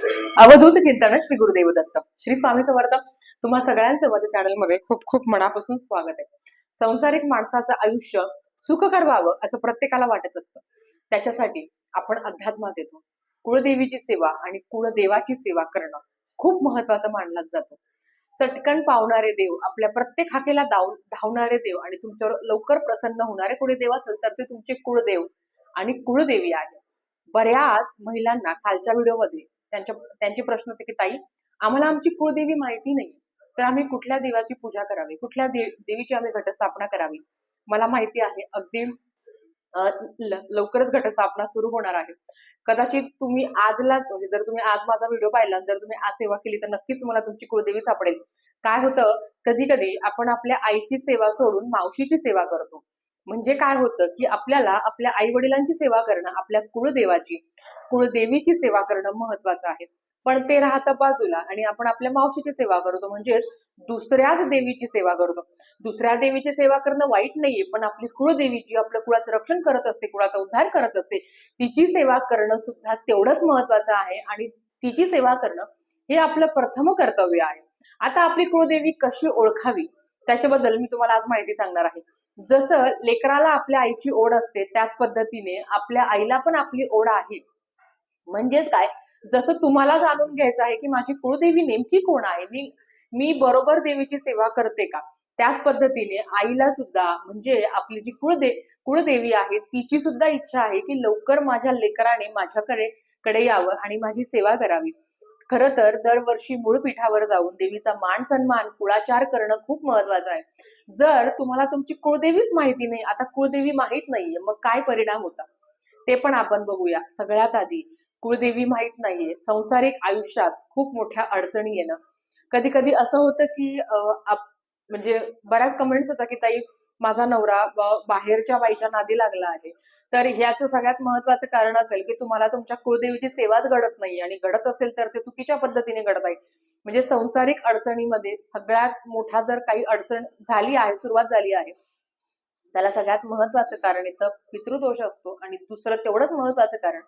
अवधूत चिंतन श्री गुरुदेव दत्त. श्री स्वामी समर्थ तुम्हा सगळ्यांचं माझ्या चॅनलमध्ये खूप खूप मनापासून स्वागत आहे. संसारिक माणसाचं आयुष्य सुखकर व्हावं असं प्रत्येकाला वाटत असतं. त्याच्यासाठी आपण अध्यात्मात येतो. कुळदेवीची सेवा आणि कुळदेवाची सेवा करणं खूप महत्वाचं मानलं जातं. चटकन पावणारे देव आपल्या प्रत्येक हाकेला धाव धावणारे देव आणि तुमच्यावर लवकर प्रसन्न होणारे कोणी देव असेल तर ते तुमचे कुळदेव आणि कुळदेवी आहे. बऱ्याच महिलांना कालच्या व्हिडिओमध्ये त्यांच्या त्यांचे प्रश्न होते की ताई आम्हाला आमची कुळदेवी माहिती नाही. तर आम्ही कुठल्या देवाची पूजा करावी? कुठल्या देवीची आम्ही घटस्थापना करावी? मला माहिती आहे. अगदी लवकरच घटस्थापना सुरू होणार आहे. कदाचित तुम्ही आजलाच म्हणजे जर तुम्ही आज माझा व्हिडिओ पाहिला जर तुम्ही आज सेवा केली तर नक्कीच तुम्हाला तुमची कुळदेवी सापडेल. काय होतं? कधी कधी आपण आपल्या आईची सेवा सोडून मावशीची सेवा करतो. म्हणजे काय होतं की आपल्याला आपल्या आई वडिलांची सेवा करणं आपल्या कुळदेवाची कुळदेवीची सेवा करणं महत्वाचं आहे. पण ते राहतं बाजूला आणि आपण आपल्या मावशीची सेवा करतो म्हणजेच दुसऱ्याच देवीची सेवा करतो. दुसऱ्या देवीची सेवा करणं वाईट नाहीये पण आपली कुळदेवी जी आपल्या कुळाचं रक्षण करत असते कुळाचा उद्धार करत असते तिची सेवा करणं सुद्धा तेवढंच महत्वाचं आहे आणि तिची सेवा करणं हे आपलं प्रथम कर्तव्य आहे. आता आपली कुळदेवी कशी ओळखावी? त्याच्याबद्दल मी तुम्हाला आज माहिती सांगणार आहे. जसं लेकराला आपल्या आईची ओढ असते त्याच पद्धतीने आपल्या आईला पण आपली ओढ आहे. म्हणजेच काय? जसं तुम्हाला जाणून घ्यायचं आहे की माझी कुळदेवी नेमकी कोण आहे? मी मी बरोबर देवीची सेवा करते का? त्याच पद्धतीने आईला सुद्धा म्हणजे आपली जी कुळदे कुळदेवी आहे तिची सुद्धा इच्छा आहे की लवकर माझ्या लेकराने माझ्याकडे कडे यावं आणि माझी सेवा करावी. खरं तर दरवर्षी मूळ पीठावर जाऊन देवीचा मान सन्मान कुळाचार करणं खूप महत्वाचं आहे. जर तुम्हाला तुमची कुळदेवीच माहिती नाही आता कुळदेवी माहीत नाहीये मग काय परिणाम होता? ते पण आपण बघूया. सगळ्यात आधी कुळदेवी माहीत नाहीये. संसारिक आयुष्यात खूप मोठ्या अडचणी येणं. कधी कधी असं होतं की म्हणजे बऱ्याच कमेंट्स होता की ताई माझा नवरा बाहेरच्या बाईच्या नादी लागला आहे. तर ह्याचं सगळ्यात महत्वाचं कारण असेल की तुम्हाला तुमच्या कुळदेवीची सेवाच घडत नाही आणि घडत असेल तर ते चुकीच्या पद्धतीने घडत आहे. म्हणजे संसारिक अडचणीमध्ये सगळ्यात मोठा जर काही अडचण झाली आहे सुरुवात झाली आहे त्याला सगळ्यात महत्वाचं कारण इथं पितृदोष असतो आणि दुसरं तेवढंच महत्वाचं कारण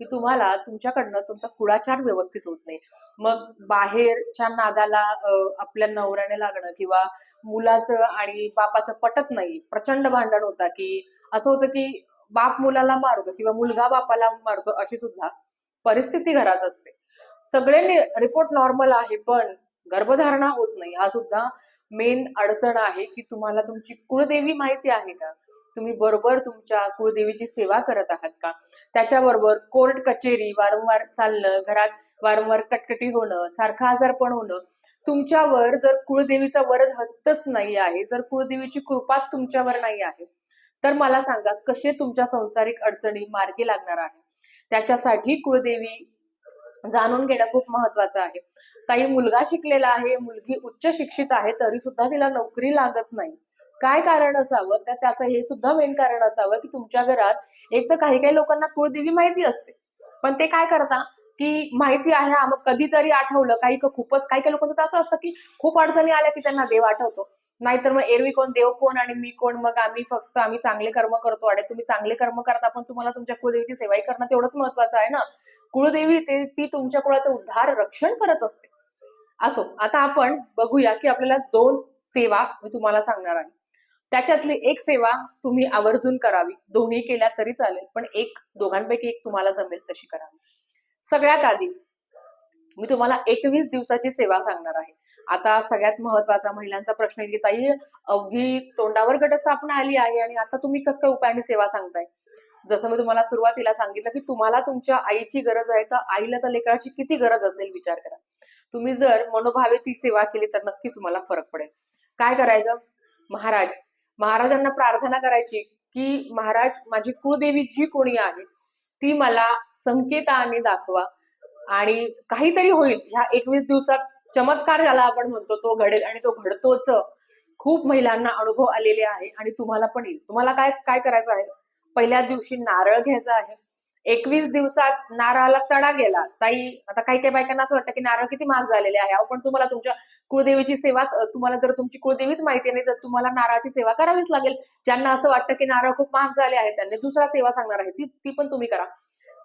की तुम्हाला तुमच्याकडनं तुमचा कुळाचार व्यवस्थित होत नाही. मग बाहेरच्या नादाला आपल्या नवऱ्याने लागणं किंवा मुलाचं आणि बापाचं पटत नाही प्रचंड भांडण होता की असं होतं की बाप मुलाला मारतो किंवा मुलगा बापाला मारतो अशी सुद्धा परिस्थिती घरात असते. सगळे रिपोर्ट नॉर्मल आहे पण गर्भधारणा होत नाही. हा सुद्धा मेन अडचण आहे की तुम्हाला तुमची कुळदेवी माहिती आहे का? तुम्ही बरोबर तुमच्या कुळदेवीची सेवा करत आहात का? त्याच्याबरोबर कोर्ट कचेरी वारंवार चालणं घरात वारंवार कटकटी होणं सारखं आजारपण होणं. तुमच्यावर जर कुळदेवीचा वरद हस्तच नाही आहे जर कुळदेवीची कृपाच तुमच्यावर नाही आहे तर मला सांगा कसे तुमच्या संसारिक अडचणी मार्गी लागणार आहे? त्याच्यासाठी कुळदेवी जाणून घेणं खूप महत्वाचं आहे. ताई मुलगा शिकलेला आहे मुलगी उच्च शिक्षित आहे तरी सुद्धा तिला नोकरी लागत नाही. काय कारण असावं? तर त्याचं हे सुद्धा मेन कारण असावं की तुमच्या घरात एक तर काही काही लोकांना कुळदेवी माहिती असते. पण ते काय करता की माहिती आहे मग कधीतरी आठवलं काही खूपच काही काही लोकांचं असं असतं की खूप अडचणी आल्या की त्यांना देव आठवतो. नाहीतर मग एरवी कोण देव कोण आणि मी कोण? मग आम्ही फक्त आम्ही चांगले कर्म करतो. आणि तुम्ही चांगले कर्म करता पण तुम्हाला तुमच्या कुळदेवीची सेवाही करणं तेवढंच महत्वाचं आहे ना? कुळदेवी ते ती तुमच्या कुळाचं उद्धार रक्षण करत असते. असो आता आपण बघूया की आपल्याला दोन सेवा मी तुम्हाला सांगणार आहे. त्याच्यातली एक सेवा तुम्ही आवर्जून करावी. दोन्ही केल्या तरी चालेल पण एक दोघांपैकी एक तुम्हाला जमेल तशी करावी. सगळ्यात आधी मी तुम्हाला एकवीस दिवसाची सेवा सांगणार आहे. आता सगळ्यात महत्त्वाचा महिलांचा प्रश्न येईल की ताई अवघी तोंडावर घटस्थापना आली आहे आणि आता तुम्ही कसं काय उपायाने सेवा सांगताय? जसं मी तुम्हाला सुरुवातीला सांगितलं की तुम्हाला तुमच्या आईची गरज आहे तर आईला तर लेकराची किती गरज असेल विचार करा. तुम्ही जर मनोभावे ती सेवा केली तर नक्कीच तुम्हाला फरक पडेल. काय करायचं? महाराज महाराजांना प्रार्थना करायची की महाराज माझी कुळदेवी जी कोणी आहे ती मला संकेताने दाखवा आणि काहीतरी होईल. ह्या एकवीस दिवसात चमत्कार ज्याला आपण म्हणतो तो घडेल आणि तो घडतोच. खूप महिलांना अनुभव आलेले आहे आणि तुम्हाला पण येईल. तुम्हाला काय काय करायचं आहे? पहिल्या दिवशी नारळ घ्यायचा आहे. एकवीस दिवसात नारळाला तडा गेला. ताई आता काही काही बायकांना असं वाटतं की नारळ किती महाग झालेले आहे. अहो पण तुम्हाला तुमच्या कुळदेवीची सेवा तुम्हाला जर तुमची कुळदेवीच माहिती नाही तर तुम्हाला नारळाची सेवा करावीच लागेल. ज्यांना असं वाटतं की नारळ खूप महाग झाले आहे त्यांनी दुसरा सेवा सांगणार आहे ती ती पण तुम्ही करा.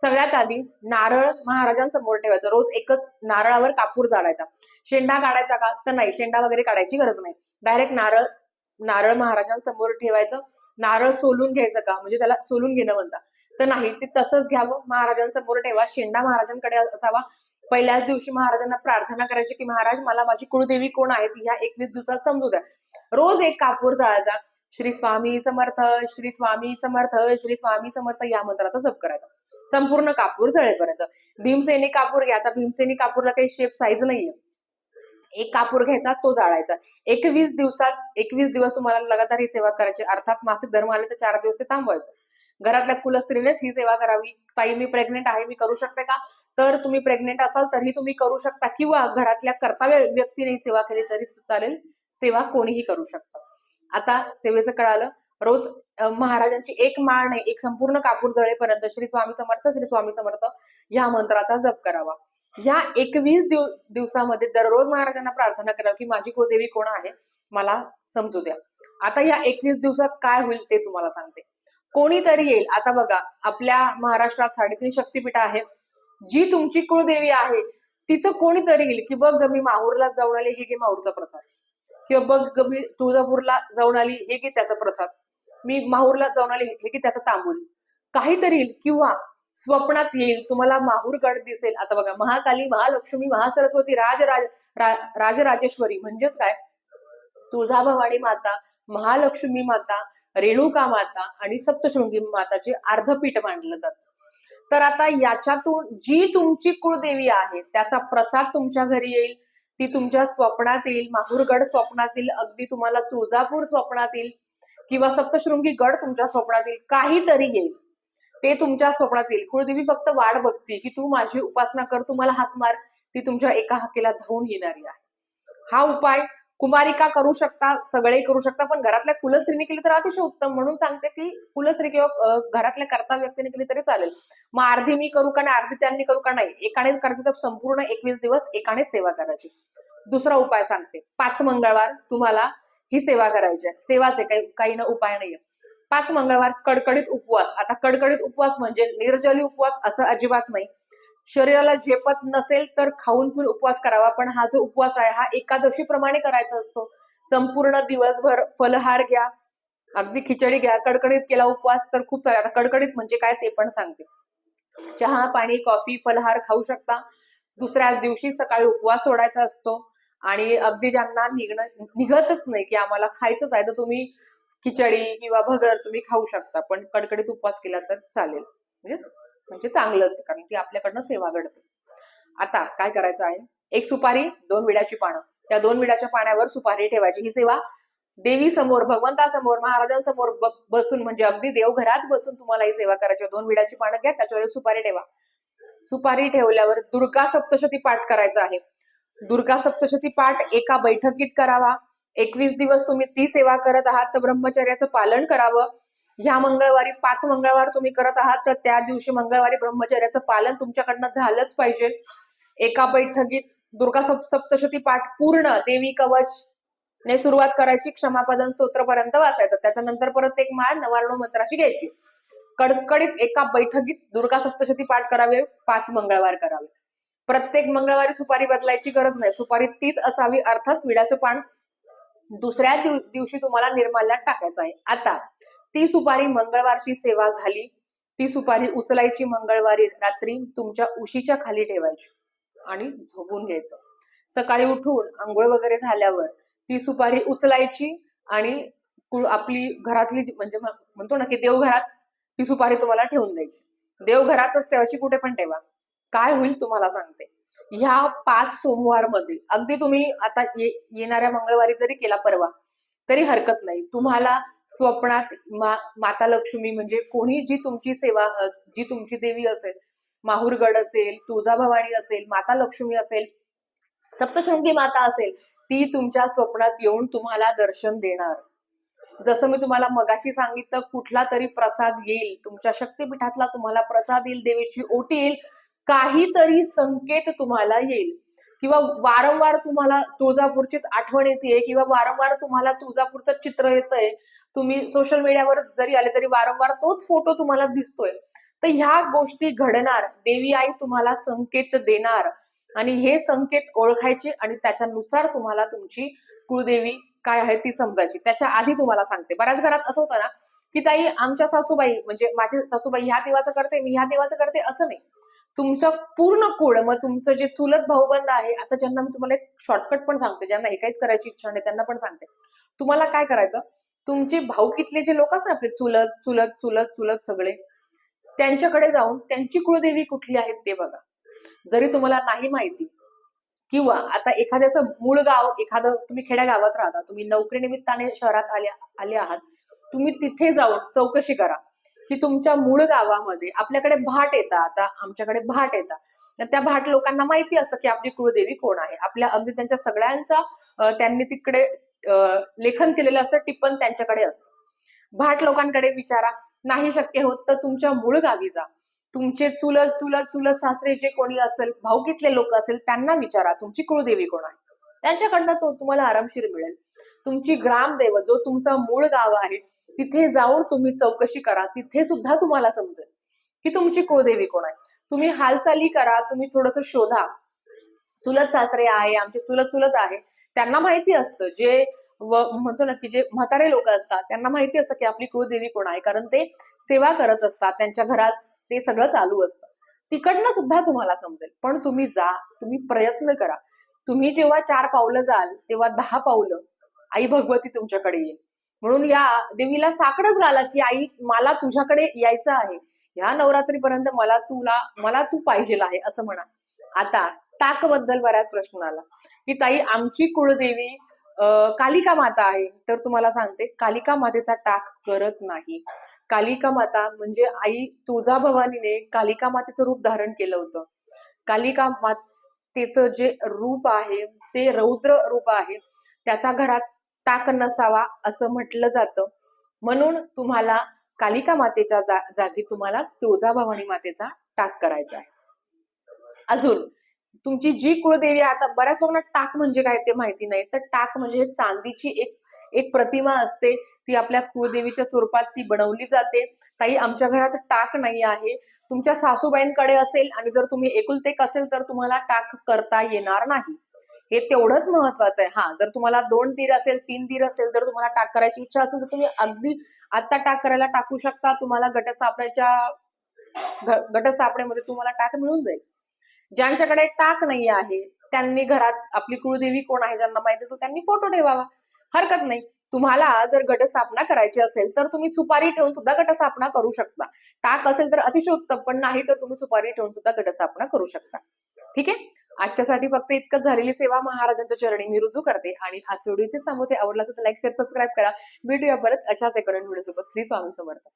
सगळ्यात आधी नारळ महाराजांसमोर ठेवायचं. रोज एकच नारळावर कापूर जाळायचा शेंडा काढायचा का? तर नाही. शेंडा वगैरे काढायची गरज नाही. डायरेक्ट नारळ नारळ महाराजांसमोर ठेवायचं. नारळ सोलून घ्यायचं का? म्हणजे त्याला सोलून घेणं म्हणतात. तर नाही ते तसंच घ्यावं. महाराजांसमोर ठेवा. शेंडा महाराजांकडे असावा. पहिल्याच दिवशी महाराजांना प्रार्थना करायची की महाराज मला माझी कुळदेवी कोण आहे ती ह्या एकवीस दिवसात समजू द्या. रोज एक कापूर जाळायचा श्री स्वामी समर्थ श्री स्वामी समर्थ श्री स्वामी समर्थ. या मंत्राचा जप करायचा. संपूर्ण कापूर जळेपर्यंत. भीमसेनी कापूर घ्या आता भीमसेनी कापूरला काही शेप साईज नाहीये. एक कापूर घ्यायचा तो जाळायचा. एकवीस दिवसात एकवीस दिवस तुम्हाला लगातार ही सेवा करायची. अर्थात मासिक धर्म आले तर चार दिवस ते थांबवायचं. घरातल्या कुलस्त्रीनेच ही सेवा करावी. ताई मी प्रेग्नेंट आहे मी करू शकते का? तर तुम्ही प्रेग्नेंट असाल तरी तुम्ही करू शकता. किंवा घरातल्या कर्तव्य व्यक्तीने ही सेवा केली तरी चालेल. सेवा कोणीही करू शकतं. आता सेवेचं कळालं. रोज महाराजांची एक माळ नाही एक संपूर्ण कापूर जळेपर्यंत श्री स्वामी समर्थ श्री स्वामी समर्थ या मंत्राचा जप करावा. या एकवीस दिव दिवसामध्ये दररोज महाराजांना प्रार्थना करावी की माझी कुळदेवी कोण आहे मला समजू द्या. आता या एकवीस दिवसात काय होईल ते तुम्हाला सांगते. कोणीतरी येईल आता बघा आपल्या महाराष्ट्रात साडेतीन शक्तीपीठ आहे. जी तुमची कुळदेवी आहे तिचं कोणीतरी येईल की बघ मी माहूरला जाऊन आली हे घे माहूरचा प्रसाद. किंवा बघ मी तुळजापूरला जाऊन आली हे घे त्याचा प्रसाद. मी माहूरला जाऊन आले हे की त्याचा तांबूल. काहीतरी किंवा स्वप्नात येईल तुम्हाला माहूरगड दिसेल. आता बघा महाकाली महालक्ष्मी महासरस्वती राजराज राजराजेश्वरी म्हणजेच काय? तुळजाभवानी माता महालक्ष्मी माता रेणुका माता आणि सप्तशृंगी माताचे अर्धपीठ मांडलं जातं. तर आता याच्यातून जी तुमची कुळदेवी आहे त्याचा प्रसाद तुमच्या घरी येईल ती तुमच्या स्वप्नात येईल माहूरगड स्वप्नात येईल अगदी तुम्हाला तुळजापूर स्वप्नात येईल. किंवा सप्तशृंगी गड तुमच्या स्वप्नात येईल काहीतरी येईल. ते तुमच्या स्वप्नात येईल कुळदेवी फक्त वाट बघते की तू माझी उपासना कर तुम्हाला हाक मार ती तुमच्या एका हाकेला धावून येणारी आहे. हा उपाय कुमारिका करू शकता सगळे करू शकता पण घरातल्या कुलस्त्रीने केली तर अतिशय उत्तम. म्हणून सांगते की कुलस्त्री किंवा घरातल्या कर्ता व्यक्तीने केली तरी चालेल. मग अर्धी मी करू का नाही अर्धी त्यांनी करू का नाही एकानेच करायची तर संपूर्ण एकवीस दिवस एकानेच सेवा करायची. दुसरा उपाय सांगते. पाच मंगळवार तुम्हाला ही सेवा करायची आहे. सेवाचे काही काही ना उपाय नाहीये. पाच मंगळवार कडकडीत उपवास. आता कडकडीत उपवास म्हणजे निर्जली उपवास असं अजिबात नाही. शरीराला झेपत नसेल तर खाऊन पिऊन उपवास करावा पण हा जो उपवास आहे हा एकादशी प्रमाणे करायचा असतो. संपूर्ण दिवसभर फलहार घ्या अगदी खिचडी घ्या कडकडीत केला उपवास तर खूप चालेल. आता कडकडीत म्हणजे काय ते पण सांगते. चहा पाणी कॉफी फलहार खाऊ शकता. दुसऱ्या दिवशी सकाळी उपवास सोडायचा असतो. आणि अगदी ज्यांना निघणं निघतच नाही की आम्हाला खायचंच आहे तर तुम्ही खिचडी किंवा भगर तुम्ही खाऊ शकता पण कडकडीत उपवास केला तर चालेल. म्हणजे म्हणजे चांगलंच आहे कारण ती आपल्याकडनं सेवा घडते. आता काय करायचं आहे? एक सुपारी दोन विड्याची पानं. त्या दोन विड्याच्या पाण्यावर सुपारी ठेवायची. ही सेवा देवी समोर भगवंतासमोर महाराजांसमोर बसून म्हणजे अगदी देवघरात बसून तुम्हाला ही सेवा करायची. दोन विड्याची पानं घ्या त्याच्यावर एक सुपारी ठेवा. सुपारी ठेवल्यावर दुर्गा सप्तशती पाठ करायचा आहे. दुर्गा सप्तशती पाठ एका बैठकीत करावा. एकवीस दिवस तुम्ही ती सेवा करत आहात तर ब्रह्मचर्याचं पालन करावं. ह्या मंगळवारी पाच मंगळवार तुम्ही करत आहात तर त्या दिवशी मंगळवारी ब्रह्मचर्याचं पालन तुमच्याकडनं झालंच पाहिजे. एका बैठकीत दुर्गा सप सप्तशती पाठ पूर्ण देवी कवच ने सुरुवात करायची क्षमापदन स्तोत्रपर्यंत वाचायचं. त्याच्यानंतर परत एक माळ नवारणू मंत्राची घ्यायची. कडकडीत एका बैठकीत दुर्गा सप्तशती पाठ करावे पाच मंगळवार करावे. प्रत्येक मंगळवारी सुपारी बदलायची गरज नाही. सुपारी तीच असावी अर्थात विड्याचं पान दुसऱ्या दिवशी तुम्हाला निर्माल्यात टाकायचं आहे. आता ती सुपारी मंगळवारची सेवा झाली. ती सुपारी उचलायची मंगळवारी रात्री तुमच्या उशीच्या खाली ठेवायची आणि झोपून घ्यायचं. सकाळी उठून आंघोळ वगैरे झाल्यावर ती सुपारी उचलायची आणि आपली घरातली म्हणजे म्हणतो ना की देवघरात ती सुपारी तुम्हाला ठेवून द्यायची. देवघरातच ठेवायची कुठे पण ठेवा. काय होईल तुम्हाला सांगते. ह्या पाच सोमवारमध्ये अगदी तुम्ही आता येणाऱ्या मंगळवारी जरी केला परवा तरी हरकत नाही. तुम्हाला स्वप्नात मा, माता लक्ष्मी म्हणजे कोणी जी तुमची सेवा जी तुमची देवी असेल माहूरगड असेल तुळजाभवानी असेल माता लक्ष्मी असेल सप्तशृंगी माता असेल ती तुमच्या स्वप्नात येऊन तुम्हाला दर्शन देणार. जसं मी तुम्हाला मगाशी सांगितलं कुठला तरी प्रसाद येईल तुमच्या शक्तीपीठातला तुम्हाला प्रसाद येईल देवीची ओटी येईल काहीतरी संकेत तुम्हाला येईल. किंवा वारंवार तुम्हाला तुळजापूरचीच आठवण येते किंवा वारंवार तुम्हाला तुळजापूरचं चित्र येतंय. तुम्ही सोशल मीडियावर जरी आले तरी वारंवार तोच फोटो तुम्हाला दिसतोय. तर ह्या गोष्टी घडणार. देवी आई तुम्हाला संकेत देणार. आणि हे संकेत ओळखायचे आणि त्याच्यानुसार तुम्हाला तुमची कुळदेवी काय आहे ती समजायची. त्याच्या आधी तुम्हाला सांगते. बऱ्याच घरात असं होतं ना की ताई आमच्या सासूबाई म्हणजे माझी सासूबाई ह्या देवाचं करते मी ह्या देवाचं करते असं नाही. तुमचं पूर्ण कुळ मग तुमचं जे चुलत भाऊबंद आहे आता ज्यांना मी तुम्हाला एक शॉर्टकट पण सांगते ज्यांना हे काहीच करायची इच्छा नाही त्यांना पण सांगते. तुम्हाला काय करायचं? तुमचे भाऊकीतले जे लोक असतात आपले चुलत चुलत चुलत चुलत सगळे त्यांच्याकडे जाऊन त्यांची कुळदेवी कुठली आहेत ते बघा. जरी तुम्हाला नाही माहिती किंवा आता एखाद्याचं मूळ गाव एखादं तुम्ही खेड्या गावात राहता तुम्ही नोकरी निमित्ताने शहरात आले आले आहात तुम्ही तिथे जाऊन चौकशी करा. की तुमच्या मूळ गावामध्ये आपल्याकडे भाट येतात आता आमच्याकडे भाट येतात. तर त्या भाट लोकांना माहिती असतं की आपली कुळदेवी कोण आहे. आपल्या अगदी त्यांच्या सगळ्यांचा त्यांनी तिकडे लेखन केलेलं असतं टिप्पण त्यांच्याकडे असतं. भाट लोकांकडे विचारा नाही शक्य होत तर तुमच्या मूळ गावी जा. तुमचे चुलत चुलत चुलत सासरे जे कोणी असेल भाऊकीतले लोक असेल त्यांना विचारा तुमची कुळदेवी कोण आहे. त्यांच्याकडनं तो तुम्हाला आरामशीर मिळेल. तुमची ग्रामदेव जो तुमचा मूळ गाव आहे तिथे जाऊन तुम्ही चौकशी करा. तिथे सुद्धा तुम्हाला समजेल की तुमची कुळदेवी कोण आहे. तुम्ही हालचाली करा तुम्ही थोडस शोधा. चुलत सासरे आहे आमचे चुलत चुलत आहे. त्यांना माहिती असतं. जे व म्हणतो ना की जे म्हातारे लोक असतात त्यांना माहिती असतं की आपली कुळदेवी कोण आहे. कारण ते सेवा करत असतात त्यांच्या घरात ते सगळं चालू असतं. तिकडनं सुद्धा तुम्हाला समजेल. पण तुम्ही जा तुम्ही प्रयत्न करा. तुम्ही जेव्हा चार पावलं जाल तेव्हा दहा पावलं आई भगवती तुमच्याकडे येईल. म्हणून या देवीला साकडच घाला की आई मला तुझ्याकडे यायचं आहे. ह्या नवरात्रीपर्यंत मला तुला मला तू पाहिजे आहे असं म्हणा. आता टाकबद्दल बऱ्याच प्रश्न आला. की ताई आमची कुळदेवी कालिका माता आहे. तर तुम्हाला सांगते कालिका मातेचा टाक करत नाही. कालिका माता म्हणजे आई तुळजाभवानीने कालिका मातेचं रूप धारण केलं होतं. कालिका मातेचं जे रूप आहे ते रौद्र रूप आहे. त्याचा घरात टाक नसावा असं म्हटलं जातं. म्हणून तुम्हाला कालिका मातेच्या जा, जागी तुम्हाला तुळजाभवानी मातेचा टाक करायचा आहे. अजून तुमची जी कुळदेवी आहे, आता बऱ्याच लोकांना टाक म्हणजे काय ते माहिती नाही तर टाक म्हणजे चांदीची एक एक प्रतिमा असते ती आपल्या कुळदेवीच्या स्वरूपात ती बनवली जाते. ताई आमच्या घरात टाक नाही आहे. तुमच्या सासूबाईंकडे असेल आणि जर तुम्ही एकुलतेक असेल तर तुम्हाला टाक करता येणार नाही. हे तेवढंच महत्वाचं आहे. हा जर तुम्हाला दोन तीर असेल तीन तीर असेल जर तुम्हाला टाक करायची इच्छा असेल तर तुम्ही अगदी आता टाक करायला टाकू शकता. तुम्हाला गटस्थापनेच्या गटस्थापनेमध्ये तुम्हाला टाक मिळून जाईल. ज्यांच्याकडे टाक नाही आहे त्यांनी घरात आपली कुळदेवी कोण आहे ज्यांना माहिती असेल त्यांनी फोटो ठेवावा. हरकत नाही. तुम्हाला जर गटस्थापना करायची असेल तर तुम्ही सुपारी ठेवून सुद्धा गटस्थापना करू शकता. टाक असेल तर अतिशय उत्तम पण नाही तर तुम्ही सुपारी ठेवून सुद्धा गटस्थापना करू शकता. ठीक आहे? आजच्यासाठी फक्त इतकंच झालेली सेवा महाराजांच्या चरणी मी रुजू करते आणि हा व्हिडिओ इथेच थांबवते. आवडला तर लाईक शेअर सबस्क्राईब करा. भेटूया परत अशाच एका व्हिडिओ सोबत. श्री स्वामी समर्थ.